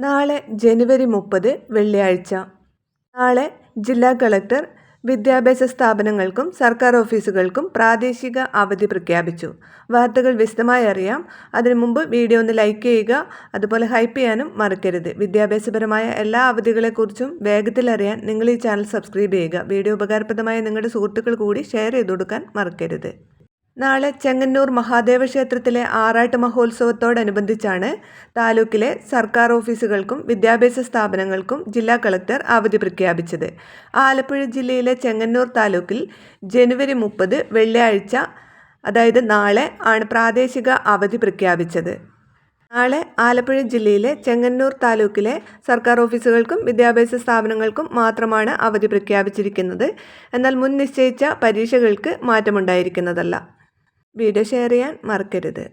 നാളെ ജനുവരി മുപ്പത് വെള്ളിയാഴ്ച. നാളെ ജില്ലാ കളക്ടർ വിദ്യാഭ്യാസ സ്ഥാപനങ്ങൾക്കും സർക്കാർ ഓഫീസുകൾക്കും പ്രാദേശിക അവധി പ്രഖ്യാപിച്ചു. വാർത്തകൾ വിശദമായി അറിയാം. അതിനു മുമ്പ് വീഡിയോ ഒന്ന് ലൈക്ക് ചെയ്യുക. അതുപോലെ ഹൈപ്പ് ചെയ്യാനും മറക്കരുത്. വിദ്യാഭ്യാസപരമായ എല്ലാ അവധികളെക്കുറിച്ചും വേഗത്തിൽ അറിയാൻ നിങ്ങൾ ഈ ചാനൽ സബ്സ്ക്രൈബ് ചെയ്യുക. വീഡിയോ ഉപകാരപ്രദമായ നിങ്ങളുടെ സുഹൃത്തുക്കൾ കൂടി ഷെയർ ചെയ്തു കൊടുക്കാൻ മറക്കരുത്. നാളെ ചെങ്ങന്നൂർ മഹാദേവ ക്ഷേത്രത്തിലെ ആറാട്ട് മഹോത്സവത്തോടനുബന്ധിച്ചാണ് താലൂക്കിലെ സർക്കാർ ഓഫീസുകൾക്കും വിദ്യാഭ്യാസ സ്ഥാപനങ്ങൾക്കും ജില്ലാ കളക്ടർ അവധി പ്രഖ്യാപിച്ചത്. ആലപ്പുഴ ജില്ലയിലെ ചെങ്ങന്നൂർ താലൂക്കിൽ ജനുവരി മുപ്പത് വെള്ളിയാഴ്ച അതായത് നാളെ ആണ് പ്രാദേശിക അവധി പ്രഖ്യാപിച്ചത്. നാളെ ആലപ്പുഴ ജില്ലയിലെ ചെങ്ങന്നൂർ താലൂക്കിലെ സർക്കാർ ഓഫീസുകൾക്കും വിദ്യാഭ്യാസ സ്ഥാപനങ്ങൾക്കും മാത്രമാണ് അവധി പ്രഖ്യാപിച്ചിരിക്കുന്നത്. എന്നാൽ മുൻ നിശ്ചയിച്ച പരീക്ഷകൾക്ക് മാറ്റമുണ്ടായിരിക്കുന്നതല്ല. വീഡിയോ ഷെയർ ചെയ്യാൻ മറക്കരുത്.